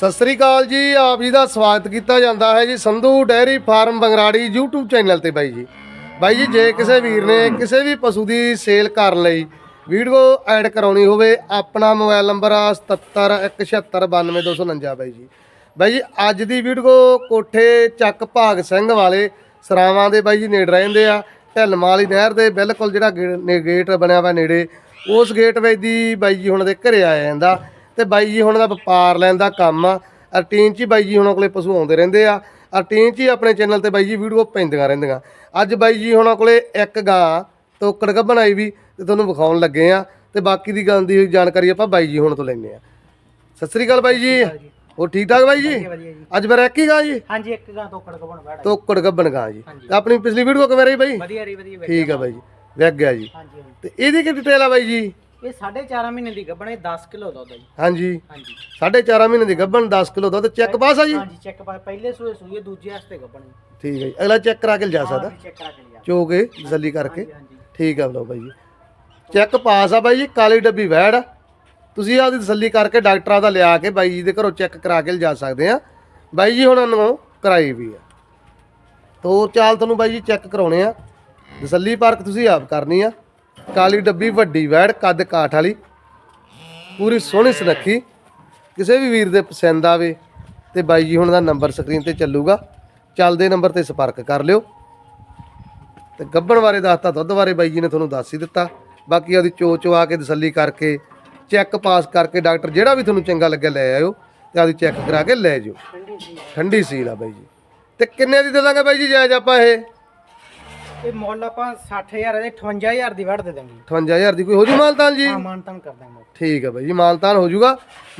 ਸਤਿ ਸ੍ਰੀ ਅਕਾਲ ਜੀ, ਆਪ ਜੀ ਦਾ ਸਵਾਗਤ ਕੀਤਾ ਜਾਂਦਾ ਹੈ ਜੀ Sandhu dairy farm Bangrari YouTube channel ਤੇ ਬਾਈ ਜੀ। ਬਾਈ ਜੀ, ਜੇ ਕਿਸੇ ਵੀਰ ਨੇ ਕਿਸੇ ਵੀ ਪਸ਼ੂ ਦੀ ਸੇਲ ਕਰਨ ਲਈ ਵੀਡੀਓ ਐਡ ਕਰਾਉਣੀ ਹੋਵੇ, ਆਪਣਾ ਮੋਬਾਈਲ ਨੰਬਰ ਆ 7717692249 ਬਾਈ ਜੀ। ਬਾਈ ਜੀ, ਅੱਜ ਦੀ ਵੀਡੀਓ ਕੋਠੇ ਚੱਕ ਭਾਗ ਸਿੰਘ ਵਾਲੇ ਸਰਾਵਾਂ ਦੇ ਬਾਈ ਜੀ ਨੇੜੇ ਰਹਿੰਦੇ ਆ ਢਿਲਮਾਂ ਵਾਲੀ ਨਹਿਰ ਦੇ ਬਿਲਕੁਲ ਜਿਹੜਾ ਗੇ- ਗੇਟ ਬਣਿਆ ਵਾ ਨੇੜੇ, ਉਸ ਗੇਟ ਵਿੱਚ ਦੀ ਬਾਈ ਜੀ ਹੁਣ ਦੇ ਘਰੇ ਆਇਆ ਜਾਂਦਾ। ਤੇ ਬਾਈ ਜੀ ਹੁਣ ਦਾ ਵਪਾਰ ਲੈਣ ਦਾ ਕੰਮ ਆ। ਰੂਟੀਨ 'ਚ ਹੀ ਬਾਈ ਜੀ ਹੁਣ ਕੋਲੇ ਪਸ਼ੂ ਆਉਂਦੇ ਰਹਿੰਦੇ ਆ। ਰੂਟੀਨ 'ਚ ਹੀ ਆਪਣੇ ਚੈਨਲ ਤੇ ਬਾਈ ਜੀ ਵੀਡੀਓ ਪੈਂਦੀਆਂ ਰਹਿੰਦੀਆਂ। ਅੱਜ ਬਾਈ ਜੀ ਹੁਣ ਕੋਲੇ ਇੱਕ ਗਾਂ ਤੋਕੜ ਗੱਭਣ ਆਈ ਵੀ ਤੇ ਤੁਹਾਨੂੰ ਵਿਖਾਉਣ ਲੱਗੇ ਆ। ਤੇ ਬਾਕੀ ਦੀ ਗੱਲ ਦੀ ਜਾਣਕਾਰੀ ਆਪਾਂ ਬਾਈ ਜੀ ਹੁਣ ਤੋਂ ਲੈਂਦੇ ਆ। ਸਤਿ ਸ੍ਰੀ ਅਕਾਲ ਬਾਈ ਜੀ। ਹੋਰ ਠੀਕ ਠਾਕ ਬਾਈ ਜੀ? ਅੱਜ ਫਿਰ ਇੱਕ ਹੀ ਗਾਂ ਜੀ? ਹਾਂਜੀ ਇੱਕ ਗਾਂ ਤੋਂ ਕੜਕ ਬਣ ਬੈਠਾ ਤੋਕੜ ਗੱਭਣ ਗਾਂ ਜੀ। ਤੇ ਆਪਣੀ ਪਿਛਲੀ ਵੀਡੀਓ ਕਿਵੇਂ ਰਹੀ ਬਾਈ? ਵਧੀਆ ਰਹੀ ਵਧੀਆ। ਠੀਕ ਆ ਬਾਈ ਜੀ। ਵਿਕ ਗਿਆ ਜੀ। ਤੇ ਇਹਦੀ ਕੀ ਡਿਟੇਲ ਆ ਬਾਈ ਜੀ? ਇਹ 4.5 ਮਹੀਨੇ ਦੀ ਗੱਭਣ ਹੈ 10 ਕਿਲੋ ਦੁੱਧ ਹੈ ਜੀ। ਹਾਂਜੀ। ਹਾਂਜੀ। ਸਾਢੇ 4 ਮਹੀਨੇ ਦੀ ਗੱਭਣ 10 ਕਿਲੋ ਦੁੱਧ ਚੈੱਕ ਪਾਸ ਆ ਜੀ? ਹਾਂਜੀ ਚੈੱਕ ਪਾ ਪਹਿਲੇ ਸੂਏ ਸੂਏ ਦੂਜੇ ਵਾਸਤੇ ਗੱਭਣ ਠੀਕ ਹੈ ਜੀ। ਅਗਲਾ ਚੈੱਕ ਕਰਾ ਕੇ ਲਿਜਾ ਸਕਦਾ। ਚੈੱਕ ਕਰਾ ਕੇ ਲਿਆ ਚੋ ਕੇ ਤਸੱਲੀ ਕਰਕੇ। ਹਾਂਜੀ ਹਾਂਜੀ। ਠੀਕ ਆ ਲਓ ਬਾਈ ਜੀ। ਚੈੱਕ ਪਾਸ ਆ ਬਾਈ ਜੀ ਕਾਲੀ ਡੱਬੀ ਵੈੜ। ਆ। ਤੁਸੀਂ ਆਪਦੀ ਤਸੱਲੀ ਕਰਕੇ ਡਾਕਟਰਾਂ ਦਾ ਲਿਆ ਕੇ ਬਾਈ ਜੀ ਦੇ ਘਰੋਂ ਚੈੱਕ ਕਰਾ ਕੇ ਲਿਜਾ ਸਕਦੇ ਆ। ਬਾਈ ਜੀ ਹੁਣ ਨੂੰ ਕਰਾਈ ਵੀ ਆ। ਤੋ ਚਾਲ ਤੁਹਾਨੂੰ ਬਾਈ ਜੀ ਚੈੱਕ ਕਰਾਉਣੇ ਆ। ਤਸੱਲੀ ਪਾਰਕ ਤੁਸੀਂ ਆਪ ਕਰਨੀ ਆ। ਕਾਲੀ ਡੱਬੀ, ਵੱਡੀ ਵੈੜ, ਕੱਦ ਕਾਠ ਵਾਲੀ। ਪੂਰੀ ਸੋਹਣੀ ਸੁਨੱਖੀ। ਕਿਸੇ ਵੀ ਵੀਰ ਦੇ ਪਸੰਦ ਆਵੇ ਤੇ ਬਾਈ ਜੀ ਹੁਣ ਦਾ ਨੰਬਰ ਸਕਰੀਨ ਤੇ ਚੱਲੂਗਾ। ਚੱਲਦੇ ਨੰਬਰ ਤੇ ਸੰਪਰਕ ਕਰ ਲਿਓ। ਤੇ ਗੱਬਣ ਬਾਰੇ ਦੱਸਤਾ, ਦੁੱਧ ਬਾਰੇ ਬਾਈ ਜੀ ਨੇ ਤੁਹਾਨੂੰ ਦੱਸ ਹੀ ਦਿੱਤਾ। ਬਾਕੀ ਉਹਦੀ ਚੋ ਚੋ ਆ ਕੇ ਤਸੱਲੀ ਕਰਕੇ, ਚੈੱਕ ਪਾਸ ਕਰਕੇ ਡਾਕਟਰ ਜਿਹੜਾ ਵੀ ਤੁਹਾਨੂੰ ਚੰਗਾ ਲੱਗਿਆ ਲੈ ਆਇਓ ਤੇ ਆਪਦੀ ਚੈੱਕ ਕਰਾ ਕੇ ਲੈ ਜਿਓ। ਠੰਡੀ ਸੀ ਠੰਡੀ ਸੀਲ ਆ ਬਾਈ ਜੀ। ਤੇ ਕਿੰਨੇ ਦੀ ਦੇ ਦਾਂਗੇ ਬਾਈ ਜੀ ਜਾਇਜ਼ ਆਪਾਂ ਇਹ? ਇਹ ਮੁੱਲ ਆਪਾਂ 60000 ਦੇ 58000 ਦੀ ਵੜ ਦੇ ਦਾਂਗੇ 58000 ਦੀ ਕੋਈ ਹੋ ਜੂ ਮਾਨਤਾਨ ਜੀ? ਹਾਂ ਮਾਨਤਨ ਕਰ ਦਾਂਗੇ। ਠੀਕ ਹੈ ਬਾਈ ਜੀ ਮਾਨਤਾਨ ਹੋ ਜੂਗਾ।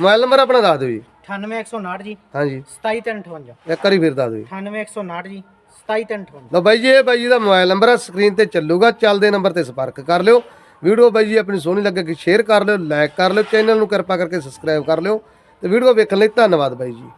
ਮੋਬਾਈਲ ਨੰਬਰ ਆਪਣਾ ਦੱਸ ਦਿਓ ਜੀ। 98159 ਜੀ। ਹਾਂਜੀ 27358 ਇੱਕ ਵਾਰੀ ਫਿਰ ਦੱਸ ਦਿਓ ਜੀ। 98159 ਜੀ। 27358 ਲਓ ਬਾਈ ਜੀ ਇਹ ਬਾਈ ਜੀ ਦਾ ਮੋਬਾਈਲ ਨੰਬਰ ਆ ਸਕਰੀਨ ਤੇ ਚੱਲੂਗਾ। ਚੱਲਦੇ ਨੰਬਰ ਤੇ ਸੰਪਰਕ ਕਰ ਲਿਓ। ਵੀਡੀਓ ਬਾਈ ਜੀ ਆਪਣੀ ਸੋਹਣੀ ਲੱਗੇ ਕਿ ਸ਼ੇਅਰ ਕਰ ਲਿਓ ਲਾਈਕ ਕਰ ਲਿਓ ਚੈਨਲ ਨੂੰ ਕਿਰਪਾ ਕਰਕੇ ਸਬਸਕ੍ਰਾਈਬ ਕਰ ਲਿਓ। ਤੇ ਵੀਡੀਓ ਵੇਖਣ ਲਈ ਧੰਨਵਾਦ ਬਾਈ ਜੀ।